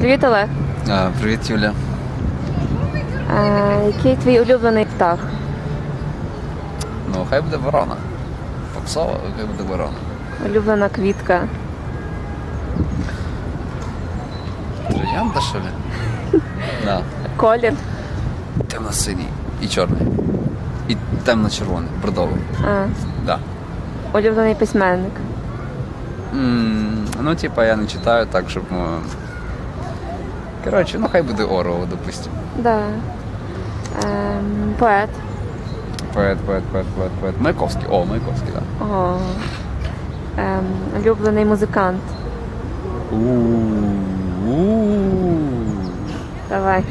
Привіт, Олег. А, привіт, Юля. А, який твій улюблений птах? Ну, хай буде ворона. Попсова, хай буде ворона. Улюблена квітка. Троянда, що ли? Да. Колір. Темно-синій і чорний. І темно-червоний, бордовий. А, Да. улюблений письменник. м ну, типа, я не читаю так, щоб. Коротше, ну хай буде Орел, допустим. Да. Ем, поет. Поет, поет, поет, поет, поет. Маяковський. О, Маяковський, так. Да. О. Ем, улюблений музикант. У-у-у. Давай.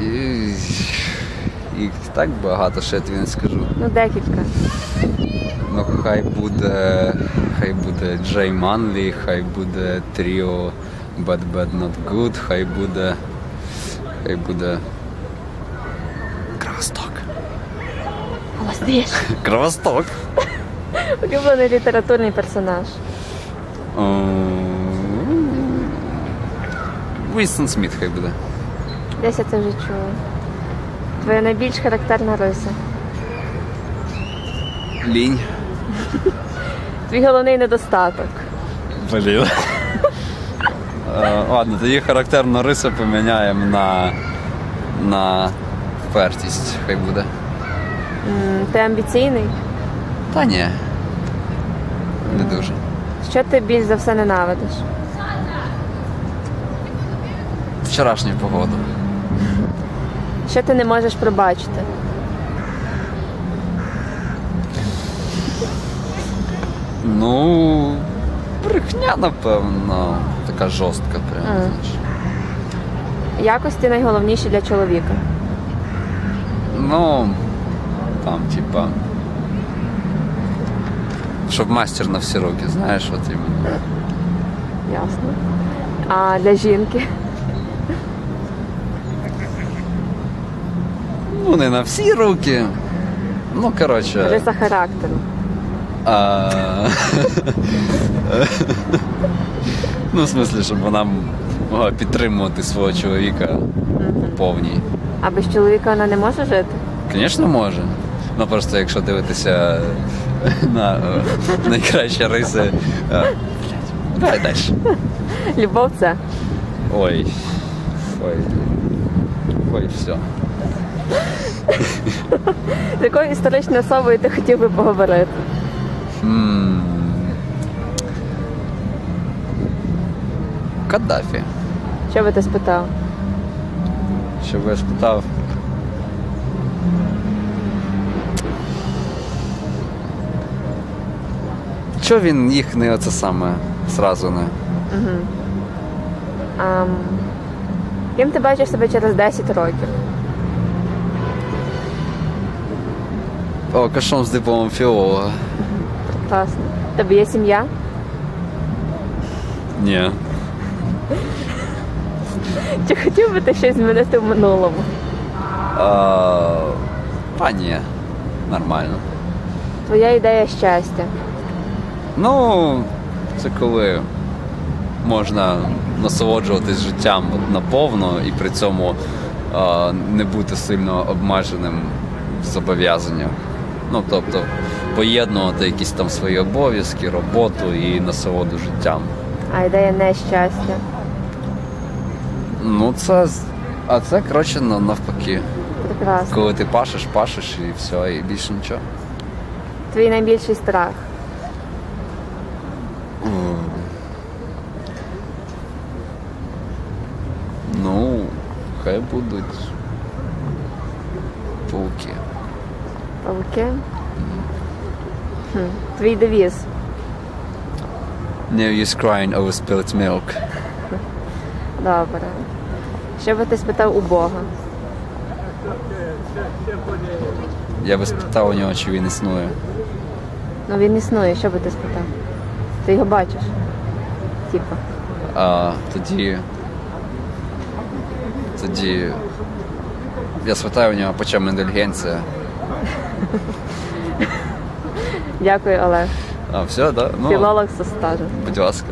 І- Їх так багато, що я тобі не скажу. Ну, декілька. Ну, хай буде. Хай буде Джей Манлі, хай буде Тріо Bad Bad Not Good, хай буде. Хай буде. Кровосток. Молодець. Кровосток. Улюблений літературний персонаж. Вістон Сміт хай буде. Десь я це вже чула. Твоя найбільш характерна риса. Лінь. Твій головний недостаток. Блін. Е, Ладно, тоді характерну рису поміняємо на. на впертість, хай буде. М, Ти амбіційний? Та ні. Не дуже. Що ти більш за все ненавидиш? Вчорашню погоду. Що ти не можеш пробачити? Ну, брехня, напевно, така жорстка прям. Ага. знаєш. Якості найголовніші для чоловіка. Ну, там, типа. Щоб мастер на всі руки, знаєш, от іменно. Ясно. А для жінки? Ну, не на всі руки. Ну, коротше. Риса характеру. А... ну, в смислі, щоб вона могла підтримувати свого чоловіка по повній. А без чоловіка вона не може жити? Звісно, може. Ну просто якщо дивитися на е, найкращі риси. е, Давай далі. Любов це. Ой. Ой. Ой, все. З якою історичною особою ти хотів би поговорити? М. Каддафі. Що би ти спитав? Щоб я спитав. Чого він їх не оце саме зразу не? Ам, Ким ти бачиш себе через 10 років? О, кашом з дипломом філолога. Класно. Тебе є сім'я? Ні. Чи хотів би ти щось змінити в минулому? Та ні. Нормально. Твоя ідея щастя. Ну, це коли можна насолоджуватись життям наповно і при цьому не бути сильно обмеженим в зобов'язаннях. Ну, тобто, поєднувати якісь там свої обов'язки, роботу і насолоду життям. А ідея нещастя. Ну, це. А це, коротше, на- навпаки. Прекрасно. Коли ти пашеш, пашеш і все, і більше нічого. Твій найбільший страх. Ну, хай будуть пауки. Павуки. Хм. Твій девіз. No use crying over spilt milk. Добре. Що би ти спитав у Бога? Я би спитав у нього, чи він існує. Ну він існує, що би ти спитав? Ти його бачиш? Типа. А тоді. Тоді. Я спитаю у нього, по чому інтелігенція. Дякую, Олег. А, все, да? Ну, Філолог зі стажем. будь ласка.